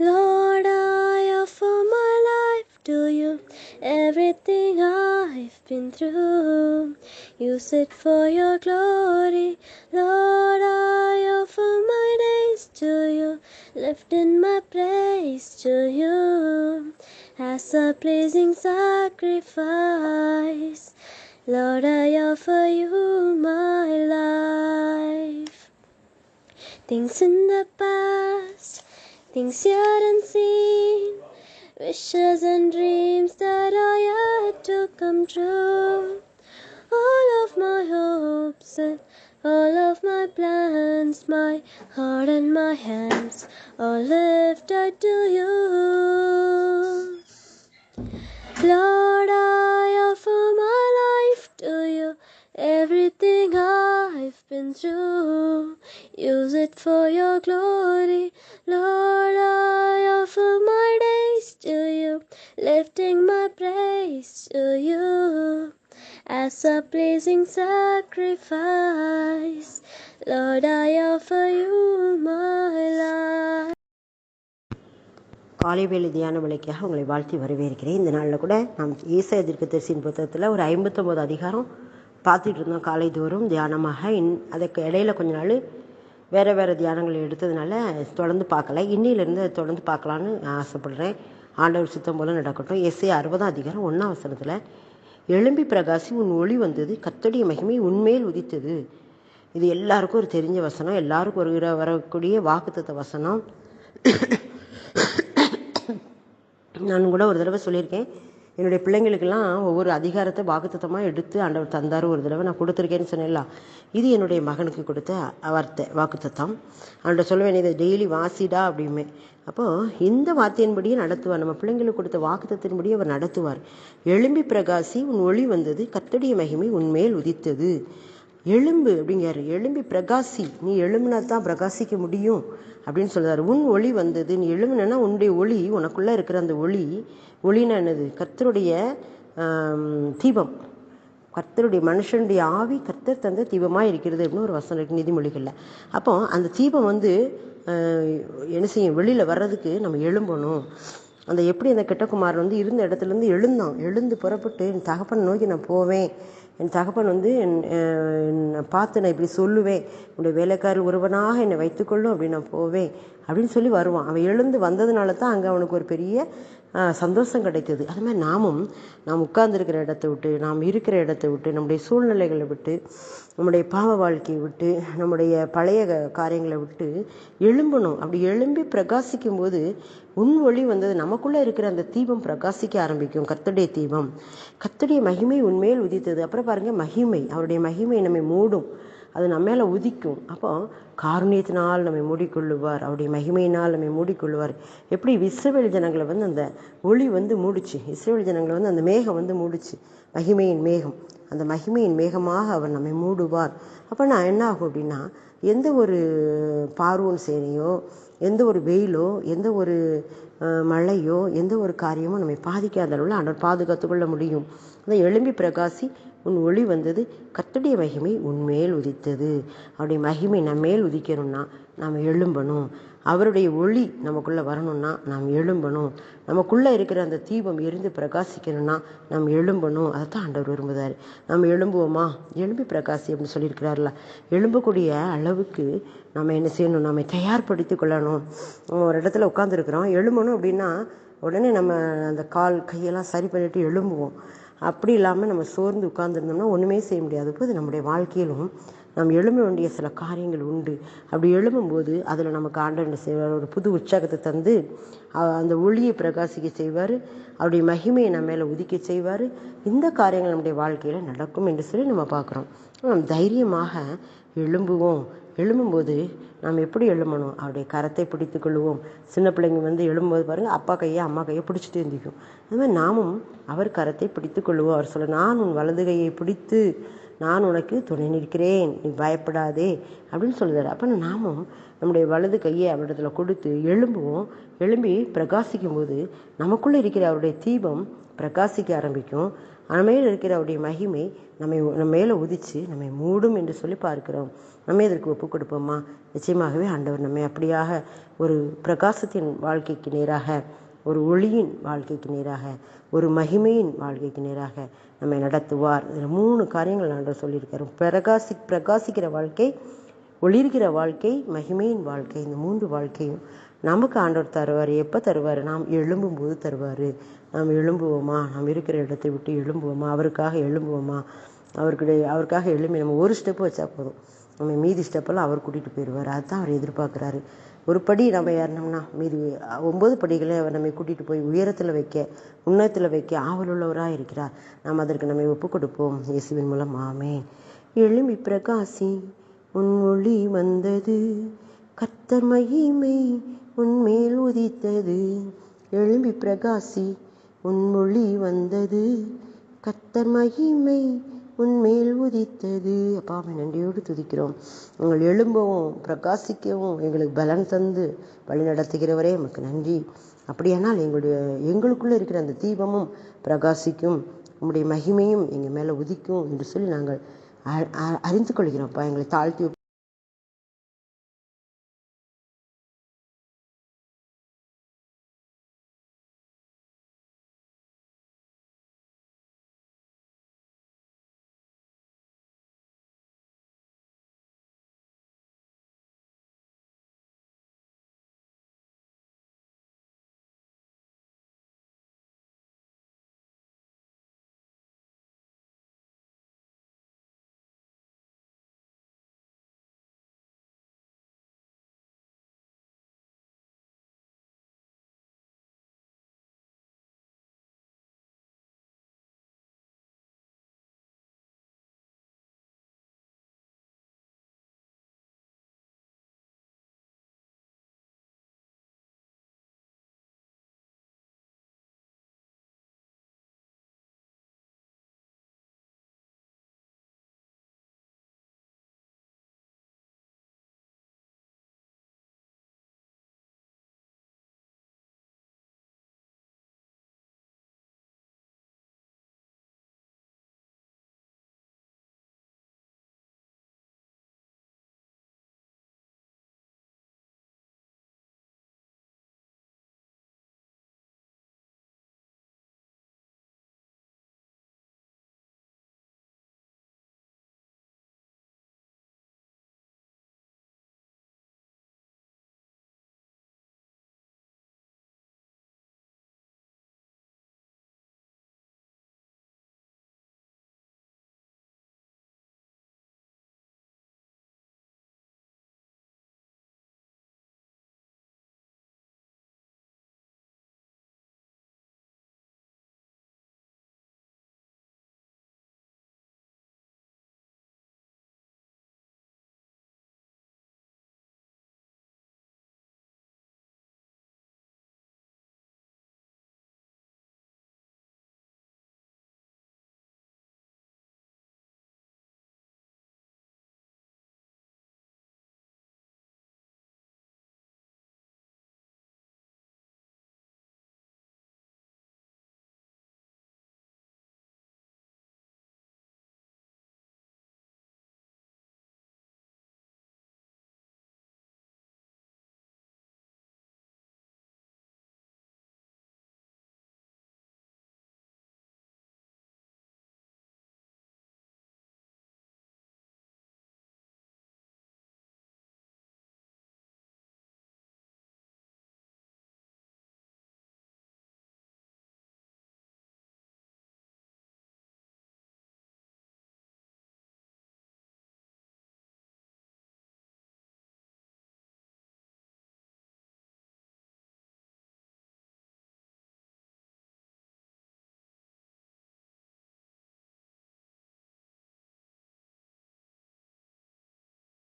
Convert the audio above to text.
Lord, I offer my life to you. Everything I've been through, use it for your glory. Lord, I offer my days to you, lifting my praise to you as a pleasing sacrifice. Lord, I offer you my life. Things in the past, things yet unseen, wishes and dreams that are yet to come true. All of my hopes and all of my plans, my heart and my hands, all lifted to you. Lord, I offer my life to you. Everything I've been through, use it for your glory. Lifting my praise to you as a pleasing sacrifice. Lord, I offer you my life. காலை வேலை தியான விலைக்காக உங்களை வாழ்த்தி வரவேற்கிறேன் இந்த நாளில் கூட நாம் ஈசா தரிசின் புத்தகத்தில் ஒரு ஐம்பத்தொம்போது அதிகாரம் பார்த்துட்டு இருந்தோம் காலை தோறும் தியானமாக இன் அதுக்கு இடையில கொஞ்ச நாள் வேறு வேறு தியானங்களை எடுத்ததுனால தொடர்ந்து பார்க்கல இன்னிலிருந்து தொடர்ந்து பார்க்கலான்னு ஆசைப்படுறேன் ஆண்டவர் சித்தம் போல நடக்கட்டும். எஸ்ஏ அறுபதாம் அதிகாரம் ஒன்றாம் வசனத்தில் எழும்பி பிரகாசி உன் ஒளி வந்தது கத்தடி மகிமை உண்மையில் உதித்தது. இது எல்லாருக்கும் ஒரு தெரிஞ்ச வசனம். எல்லாருக்கும் ஒரு வரக்கூடிய வாக்குத்த வசனம். நான் கூட ஒரு தடவை சொல்லியிருக்கேன். என்னுடைய பிள்ளைங்களுக்கெல்லாம் ஒவ்வொரு அதிகாரத்தை வாக்குத்தத்தமாக எடுத்து ஆண்டவர் தந்தார். ஒரு தடவை நான் கொடுத்துருக்கேன்னு சொன்னேன்ல. இது என்னுடைய மகனுக்கு கொடுத்த வார்த்தை வாக்குத்தத்தம். அவன்கிட்ட சொல்லுவேன் இதை டெய்லி வாசிடா அப்படிமே. அப்போது இந்த வார்த்தையின்படியே நடத்துவார். நம்ம பிள்ளைங்களுக்கு கொடுத்த வாக்குத்தத்தின்படியே அவர் நடத்துவார். எழும்பி பிரகாசி உன் ஒளி வந்தது கத்தடிய மகிமை உன்மேல் உதித்தது. எலும்பு அப்படிங்கிறாரு. எலும்பி பிரகாசி. நீ எழும்புனா தான் பிரகாசிக்க முடியும் அப்படின்னு சொல்கிறார் உன் ஒளி வந்தது. நீ எழும்புனா உன்னுடைய ஒளி உனக்குள்ளே இருக்கிற அந்த ஒளி ஒளினா என்னது? கர்த்தருடைய தீபம். கர்த்தருடைய மனுஷனுடைய ஆவி கர்த்தர் தந்த தீபமாக இருக்கிறது அப்படின்னு ஒரு வசனம் இருக்குது நீதிமொழிகளில். அப்போ அந்த தீபம் வந்து என்ன செய்யும்? வெளியில் வர்றதுக்கு நம்ம எழும்பணும். அந்த எப்படி அந்த கெட்டகுமார் வந்து இருந்த இடத்துலேருந்து எழுந்தான். எழுந்து புறப்பட்டு என் தகப்பன் நோக்கி நான் போவேன். என் தகப்பன் வந்து என் பார்த்து நான் இப்படி சொல்லுவேன். உன்னுடைய வேலைக்காரர் ஒருவனாக என்னை வைத்துக்கொள்ளும் அப்படின்னு நான் போவேன். அப்படின்னு சொல்லி வருவான். அவன் எழுந்து வந்ததுனால தான் அங்கே அவனுக்கு ஒரு பெரிய சந்தோஷம் கிடைத்தது. அது மாதிரி நாமும் நாம் உட்கார்ந்துருக்கிற இடத்த விட்டு நாம் இருக்கிற இடத்த விட்டு நம்முடைய சூழ்நிலைகளை விட்டு நம்முடைய பாவ வாழ்க்கையை விட்டு நம்முடைய பழைய காரியங்களை விட்டு எழும்பணும். அப்படி எழும்பி பிரகாசிக்கும் போது உன் ஒளி வந்தது. நமக்குள்ளே இருக்கிற அந்த தீபம் பிரகாசிக்க ஆரம்பிக்கும். கத்துடைய தீபம். கத்துடைய மகிமை உண்மையில் உதித்தது. அப்புறம் பாருங்கள் மகிமை. அவருடைய மகிமை நம்மை மூடும். அது நம்ம மேலே உதிக்கும். அப்போ காருண்யத்தினால் நம்மை மூடிக்கொள்ளுவார். அவருடைய மகிமையினால் நம்மை மூடிக்கொள்ளுவார். எப்படி இஸ்ரவேல் ஜனங்களை வந்து அந்த ஒளி வந்து மூடிச்சு. இஸ்ரவேல் ஜனங்களை வந்து அந்த மேகம் வந்து மூடிச்சு. மகிமையின் மேகம். அந்த மகிமையின் மேகமாக அவர் நம்மை மூடுவார். அப்போ நான் என்ன ஆகும் அப்படின்னா எந்த ஒரு பார்வோன் சேனையோ எந்த ஒரு வெயிலோ எந்த ஒரு மழையோ எந்த ஒரு காரியமோ நம்மை பாதிக்காத அளவில் ஆண்டவர் பாதுகாத்துக்கொள்ள முடியும். அந்த எழும்பி பிரகாசி உன் ஒளி வந்தது கத்தடைய மகிமை உன்மேல் உதித்தது. அப்படி மகிமை நம்ம மேல் உதிக்கணும்னா நாம் எழும்பணும். அவருடைய ஒளி நமக்குள்ளே வரணும்னா நாம் எழும்பணும். நமக்குள்ளே இருக்கிற அந்த தீபம் எரிந்து பிரகாசிக்கணும்னா நாம் எழும்பணும். அதை தான் ஆண்டவர் விரும்புதார் நம்ம எழும்புவோமா? எழும்பி பிரகாசி அப்படின்னு சொல்லியிருக்கிறார்ல. எழும்பக்கூடிய அளவுக்கு நம்ம என்ன செய்யணும்? நம்ம தயார்படுத்தி கொள்ளணும். ஒரு இடத்துல உட்காந்துருக்குறோம் எழும்பணும் அப்படின்னா உடனே நம்ம அந்த கால் கையெல்லாம் சரி பண்ணிவிட்டு எழும்புவோம். அப்படி இல்லாமல் நம்ம சோர்ந்து உட்கார்ந்துருந்தோம்னா ஒன்றுமே செய்ய முடியாது. போது நம்முடைய வாழ்க்கையிலும் நாம் எழும்ப வேண்டிய சில காரியங்கள் உண்டு. அப்படி எழும்பும்போது அதில் நமக்கு ஆண்டவர் செய்வார்? ஒரு புது உற்சாகத்தை தந்து அந்த ஒளியை பிரகாசிக்க செய்வார். அவருடைய மகிமையை நம்ம மேலே உதிக்க செய்வார். இந்த காரியங்கள் நம்முடைய வாழ்க்கையில் நடக்கும் என்று சொல்லி நம்ம பார்க்குறோம். தைரியமாக எழும்புவோம். எழும்பும்போது நாம் எப்படி எழும்பணும்? அவருடைய கரத்தை பிடித்து கொள்வோம். சின்ன பிள்ளைங்க வந்து எழும்பும்போது பாருங்கள் அப்பா கையை அம்மா கையை பிடிச்சிட்டு எழுந்திக்கும் அதுமாதிரி நாமும் அவர் கரத்தை பிடித்து கொள்வோம். அவர் சொல்ல நான் உன் வலது கையை பிடித்து நான் உனக்கு துணை நிற்கிறேன் நீ பயப்படாதே அப்படின்னு சொல்லுதார். அப்போ நாமும் நம்முடைய வலது கையை அவரிடத்துல கொடுத்து எழும்புவோம். எழும்பி பிரகாசிக்கும் போது நமக்குள்ளே இருக்கிற அவருடைய தீபம் பிரகாசிக்க ஆரம்பிக்கும். நம்மையில் இருக்கிற அவருடைய மகிமை நம்மை நம்ம மேலே உதிச்சு நம்மை மூடும் என்று சொல்லி பார்க்கிறோம். நம்ம இதற்கு ஒப்பு கொடுப்போமா நிச்சயமாகவே ஆண்டவர் நம்மை அப்படியாக ஒரு பிரகாசத்தின் வாழ்க்கைக்கு நேராக ஒரு ஒளியின் வாழ்க்கைக்கு நேராக ஒரு மகிமையின் வாழ்க்கைக்கு நேராக நம்மை நடத்துவார். இதில் மூணு காரியங்கள் நான் சொல்லியிருக்காரு. பிரகாசி பிரகாசிக்கிற வாழ்க்கை ஒளிர்கிற வாழ்க்கை மகிமையின் வாழ்க்கை இந்த மூன்று வாழ்க்கையும் நமக்கு ஆண்டவர் தருவார். எப்போ தருவார்? நாம் எழும்பும் போது தருவார். நாம் எழும்புவோமா? நாம் இருக்கிற இடத்தை விட்டு எழும்புவோமா? அவருக்காக எழும்புவோமா? அவருக்குடைய அவருக்காக எழும்பி நம்ம ஒரு ஸ்டெப் வச்சா போதும். நம்ம மீதி ஸ்டெப்பெல்லாம் அவர் கூட்டிகிட்டு போயிடுவார் அதுதான் அவர் எதிர்பார்க்குறாரு. ஒரு படி நம்ம ஏறினோம்னா மீதி ஒம்பது படிகளை அவர் நம்மை கூட்டிகிட்டு போய் உயரத்தில் வைக்க உன்னத்தில் வைக்க ஆவலுள்ளவராக இருக்கிறார். நாம் அதற்கு நம்மை ஒப்பு கொடுப்போம். இயேசுவின் மூலம் ஆமே எழும்பி பிரகாசி உன் ஒளி வந்தது. கத்தர் மகிமை உன்மேல் உதித்தது. எழும்பி பிரகாசி உன் மொழி வந்தது. கத்தர் மகிமை உன்மேல் உதித்தது. அப்பாவை நன்றியோடு துதிக்கிறோம். உங்கள் எழும்பவும் பிரகாசிக்கவும் எங்களுக்கு பலன் தந்து வழி நடத்துகிறவரே நமக்கு நன்றி. அப்படியானால் எங்களுடைய எங்களுக்குள்ளே இருக்கிற அந்த தீபமும் பிரகாசிக்கும். உங்களுடைய மகிமையும் எங்கள் மேலே உதிக்கும் என்று சொல்லி நாங்கள் அறிந்து கொள்கிறோம்ப்பா எங்களை தாழ்த்தி